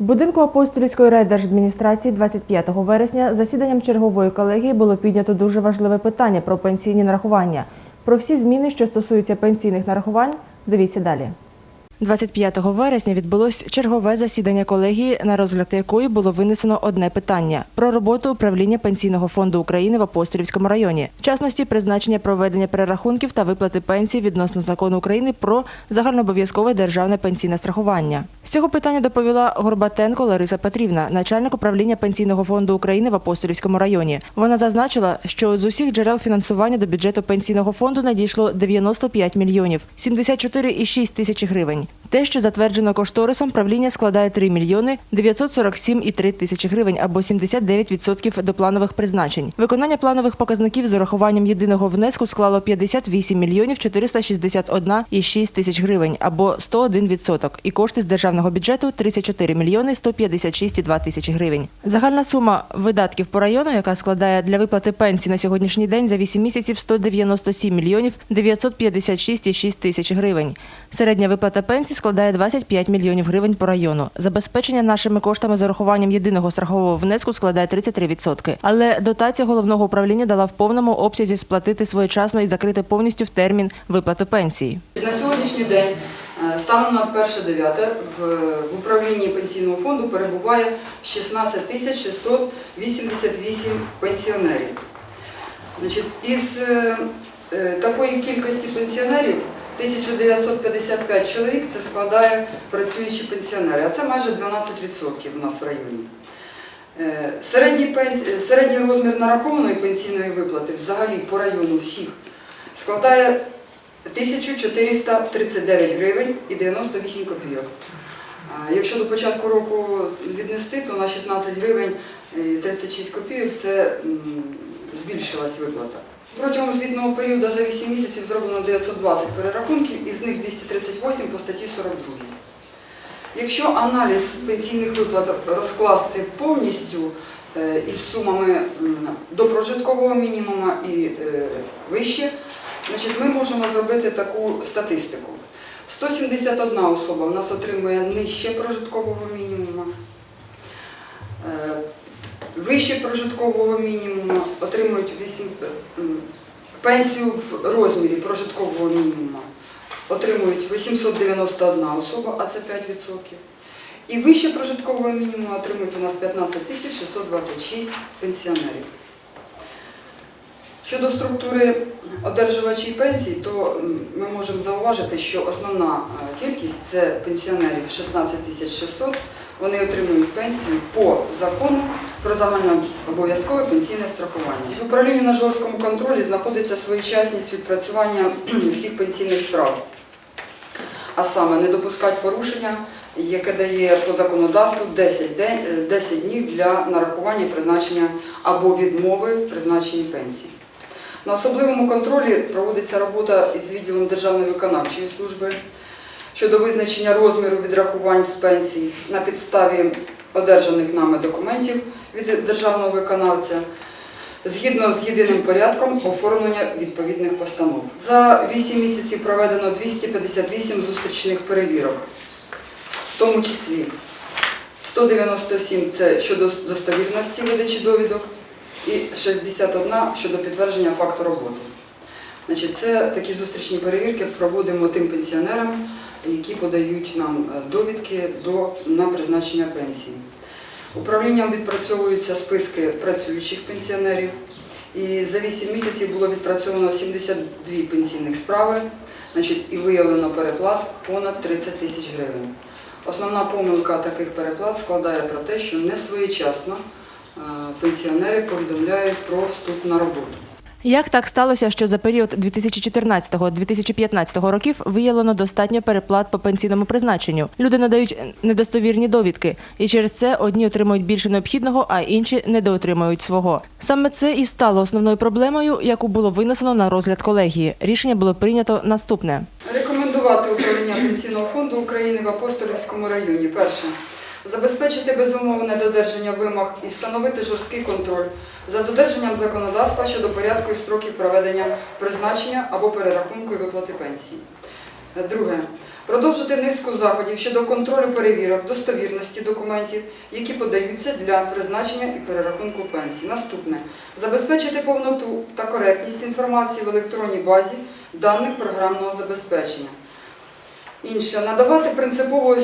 В будинку апостольської райдержадміністрації 25 вересня засіданням чергової колегії було піднято дуже важливе питання про пенсійні нарахування. Про всі зміни, що стосуються пенсійних нарахувань, дивіться далі. 25 вересня відбулось чергове засідання колегії, на розгляд якої було винесено одне питання про роботу управління пенсійного фонду України в Апостолівському районі, в частності призначення проведення перерахунків та виплати пенсій відносно закону України про загальнообов'язкове державне пенсійне страхування. З цього питання доповіла Горбатенко Лариса Петрівна, начальник управління пенсійного фонду України в Апостолівському районі. Вона зазначила, що з усіх джерел фінансування до бюджету пенсійного фонду надійшло 95 мільйонів 74,6 тисячі гривень. Те, що затверджено кошторисом, правління складає 3 мільйони 947,3 тисячі гривень або 79% до планових призначень. Виконання планових показників з урахуванням єдиного внеску склало 58 мільйонів 461,6 тисяч гривень або 101%. І кошти з державного бюджету 34 мільйони 156,2 тисячі гривень. Загальна сума видатків по району, яка складає для виплати пенсій на сьогоднішній день за 8 місяців 197 мільйонів 956,6 тисяч гривень. Середня виплата пенсій складає 25 мільйонів гривень по району. Забезпечення нашими коштами з урахуванням єдиного страхового внеску складає 33%. Але дотація головного управління дала в повному обсязі сплатити своєчасно і закрити повністю в термін виплату пенсії. На сьогоднішній день, е, станом на 1.9, в в управлінні пенсійного фонду перебуває 16 тисяч 688 пенсіонерів. Значить, із е, е, такої кількості пенсіонерів 1955 чоловік це складає працюючі пенсіонери, а це майже 12% у нас в районі. Е, Середній, пенс... е, середній розмір нарахованої пенсійної виплати взагалі по району всіх складає 1439 гривень і 98 копійок. Якщо до початку року віднести, то на 16 гривень 36 копійок це збільшилась виплата. Протягом звітного періоду за 8 місяців зроблено 920 перерахунків, із них 238 по статті 42. Якщо аналіз пенсійних виплат розкласти повністю е, із сумами до прожиткового мінімуму і е, вище, значить, ми можемо зробити таку статистику. 171 особа у нас отримує нижче прожиткового мінімуму. Вище прожиткового мінімуму отримують 8, пенсію в розмірі прожиткового мінімуму отримують 891 особа, а це 5%. І вище прожиткового мінімуму отримують у нас 15 626 пенсіонерів. Щодо структури одержувачів пенсій, то ми можемо зауважити, що основна е, кількість це пенсіонерів 16 тисяч 600. Вони отримують пенсію по закону про загальнообов'язкове пенсійне страхування. В управлінні на жорсткому контролі знаходиться своєчасність відпрацювання всіх пенсійних справ, а саме не допускати порушення, яке дає по законодавству 10, день, е, 10 днів для нарахування призначення або відмови в призначенні пенсії. На особливому контролі проводиться робота із відділом Державної виконавчої служби щодо визначення розміру відрахувань з пенсій на підставі одержаних нами документів від державного виконавця згідно з єдиним порядком оформлення відповідних постанов. За 8 місяців проведено 258 зустрічних перевірок, в тому числі 197 це щодо достовірності видачі довідок і 61 щодо підтвердження факту роботи. Значить, це такі зустрічні перевірки проводимо тим пенсіонерам, які подають нам е, довідки до, на призначення пенсії. Управлінням відпрацьовуються списки працюючих пенсіонерів. І за 8 місяців було відпрацьовано 72 пенсійних справи, значить, і виявлено переплат понад 30 тисяч гривень. Основна помилка таких переплат складає про те, що не своєчасно пенсіонери повідомляють про вступ на роботу. Як так сталося, що за період 2014-2015 років виявлено достатньо переплат по пенсійному призначенню? Люди надають недостовірні довідки, і через це одні отримують більше необхідного, а інші недоотримують свого. Саме це і стало основною проблемою, яку було винесено на розгляд колегії. Рішення було прийнято наступне. Рекомендувати управління Пенсійного фонду України в Апостолівському районі. Перше. Забезпечити безумовне додержання вимог і встановити жорсткий контроль за додержанням законодавства щодо порядку і строків проведення призначення або перерахунку і виплати пенсії. Друге. Продовжити низку заходів щодо контролю перевірок достовірності документів, які подаються для призначення і перерахунку пенсій. Наступне забезпечити повноту та коректність інформації в електронній базі даних програмного забезпечення. Інше надавати принципову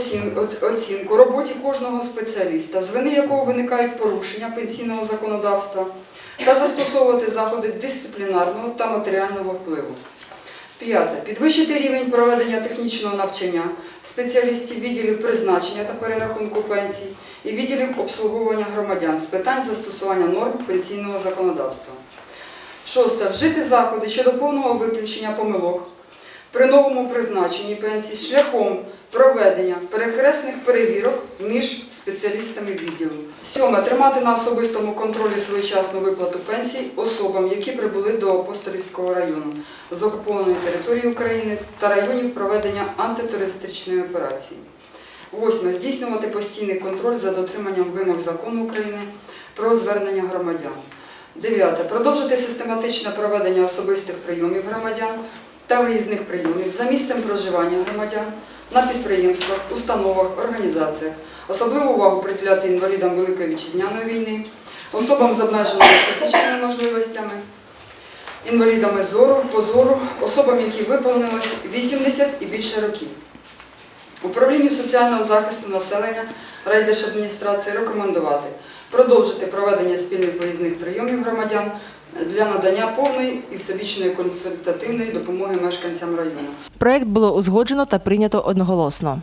оцінку роботі кожного спеціаліста, з вини якого виникають порушення пенсійного законодавства, та застосовувати заходи дисциплінарного та матеріального впливу. П'яте. Підвищити рівень проведення технічного навчання спеціалістів відділів призначення та перерахунку пенсій і відділів обслуговування громадян з питань застосування норм пенсійного законодавства. Шосте. Вжити заходи щодо повного виключення помилок при новому призначенні пенсій шляхом проведення перехресних перевірок між спеціалістами відділу. Сьоме. Тримати на особистому контролі своєчасну виплату пенсій особам, які прибули до Апостолівського району з окупованої території України та районів проведення антитерористичної операції. Восьме. Здійснювати постійний контроль за дотриманням вимог закону України про звернення громадян. Дев'яте. Продовжити систематичне проведення особистих прийомів громадян та виїзних прийомів за місцем проживання громадян на підприємствах, установах, організаціях. Особливу увагу приділяти інвалідам Великої вітчизняної війни, особам з обмеженими фізичними можливостями, інвалідами зору, позору, особам, які виповнилось 80 і більше років. Управлінню соціального захисту населення райдержадміністрації рекомендувати продовжити проведення спільних виїзних прийомів громадян для надання повної і всебічної консультативної допомоги мешканцям району. Проект було узгоджено та прийнято одноголосно.